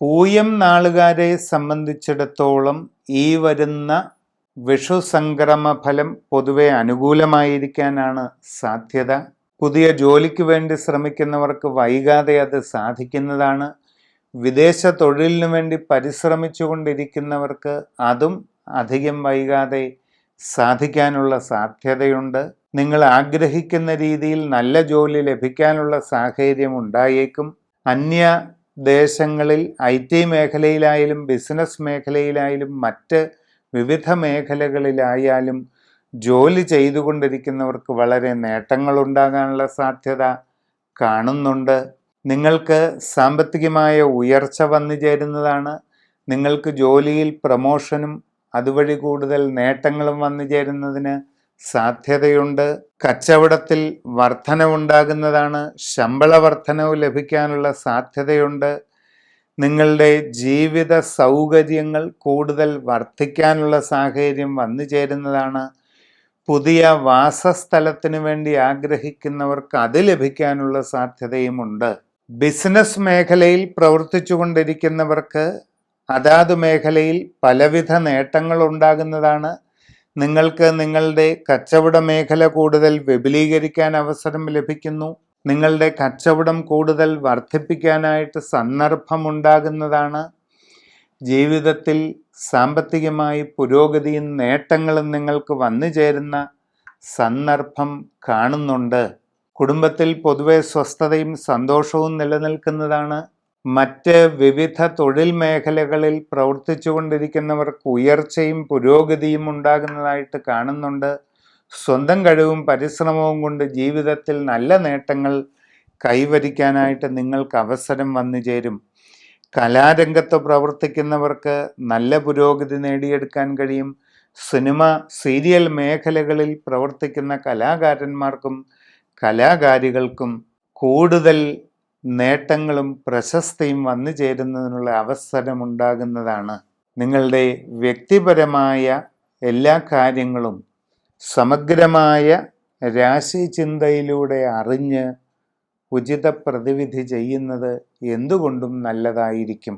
പൂയം നാളുകാരെ സംബന്ധിച്ചിടത്തോളം ഈ വരുന്ന വിഷു സംക്രമ ഫലം പൊതുവെ അനുകൂലമായിരിക്കാനാണ് സാധ്യത. പുതിയ ജോലിക്ക് വേണ്ടി ശ്രമിക്കുന്നവർക്ക് വൈകാതെ അത് സാധിക്കുന്നതാണ്. വിദേശ തൊഴിലിനു വേണ്ടി പരിശ്രമിച്ചുകൊണ്ടിരിക്കുന്നവർക്ക് അതും അധികം വൈകാതെ സാധിക്കാനുള്ള സാധ്യതയുണ്ട്. നിങ്ങൾ ആഗ്രഹിക്കുന്ന രീതിയിൽ നല്ല ജോലി ലഭിക്കാനുള്ള സാഹചര്യം ഉണ്ടായേക്കും. അന്യ ദേശങ്ങളിൽ ഐ ടി മേഖലയിലായാലും ബിസിനസ് മേഖലയിലായാലും മറ്റ് വിവിധ മേഖലകളിലായാലും ജോലി ചെയ്തുകൊണ്ടിരിക്കുന്നവർക്ക് വളരെ നേട്ടങ്ങളുണ്ടാകാനുള്ള സാധ്യത കാണുന്നുണ്ട്. നിങ്ങൾക്ക് സാമ്പത്തികമായ ഉയർച്ച വന്നു ചേരുന്നതാണ്. നിങ്ങൾക്ക് ജോലിയിൽ പ്രമോഷനും അതുവഴി കൂടുതൽ നേട്ടങ്ങളും വന്നു ചേരുന്നതിന് സാധ്യതയുണ്ട്. കച്ചവടത്തിൽ വർധനവുണ്ടാകുന്നതാണ്. ശമ്പള വർധനവ് ലഭിക്കാനുള്ള സാധ്യതയുണ്ട്. നിങ്ങളുടെ ജീവിത സൗകര്യങ്ങൾ കൂടുതൽ വർദ്ധിക്കാനുള്ള സാഹചര്യം വന്നു ചേരുന്നതാണ്. പുതിയ വാസസ്ഥലത്തിനു വേണ്ടി ആഗ്രഹിക്കുന്നവർക്ക് അത് ലഭിക്കാനുള്ള സാധ്യതയുമുണ്ട്. ബിസിനസ് മേഖലയിൽ പ്രവർത്തിച്ചു കൊണ്ടിരിക്കുന്നവർക്ക് അതാത് മേഖലയിൽ പലവിധ നേട്ടങ്ങൾ ഉണ്ടാകുന്നതാണ് നിങ്ങൾക്ക് നിങ്ങളുടെ കച്ചവട മേഖല കൂടുതൽ വിപുലീകരിക്കാൻ അവസരം ലഭിക്കുന്നു. നിങ്ങളുടെ കച്ചവടം കൂടുതൽ വർദ്ധിപ്പിക്കാനായിട്ട് സന്ദർഭമുണ്ടാകുന്നതാണ്. ജീവിതത്തിൽ സാമ്പത്തികമായി പുരോഗതിയും നേട്ടങ്ങളും നിങ്ങൾക്ക് വന്നു ചേരുന്ന സന്ദർഭം കാണുന്നുണ്ട്. കുടുംബത്തിൽ പൊതുവെ സ്വസ്ഥതയും സന്തോഷവും നിലനിൽക്കുന്നതാണ്. മറ്റ് വിവിധ തൊഴിൽ മേഖലകളിൽ പ്രവർത്തിച്ചു കൊണ്ടിരിക്കുന്നവർക്ക് ഉയർച്ചയും പുരോഗതിയും ഉണ്ടാകുന്നതായിട്ട് കാണുന്നുണ്ട്. സ്വന്തം കഴിവും പരിശ്രമവും കൊണ്ട് ജീവിതത്തിൽ നല്ല നേട്ടങ്ങൾ കൈവരിക്കാനായിട്ട് നിങ്ങൾക്ക് അവസരം വന്നു ചേരും. കലാരംഗത്ത് പ്രവർത്തിക്കുന്നവർക്ക് നല്ല പുരോഗതി നേടിയെടുക്കാൻ കഴിയും. സിനിമ സീരിയൽ മേഖലകളിൽ പ്രവർത്തിക്കുന്ന കലാകാരന്മാർക്കും കലാകാരികൾക്കും കൂടുതൽ നേട്ടങ്ങളും പ്രശസ്തിയും വന്നു ചേരുന്നതിനുള്ള അവസരമുണ്ടാകുന്നതാണ്. നിങ്ങളുടെ വ്യക്തിപരമായ എല്ലാ കാര്യങ്ങളും സമഗ്രമായ രാശിചിന്തയിലൂടെ അറിഞ്ഞ് ഉചിത പ്രതിവിധി ചെയ്യുന്നത് എന്തുകൊണ്ടും നല്ലതായിരിക്കും.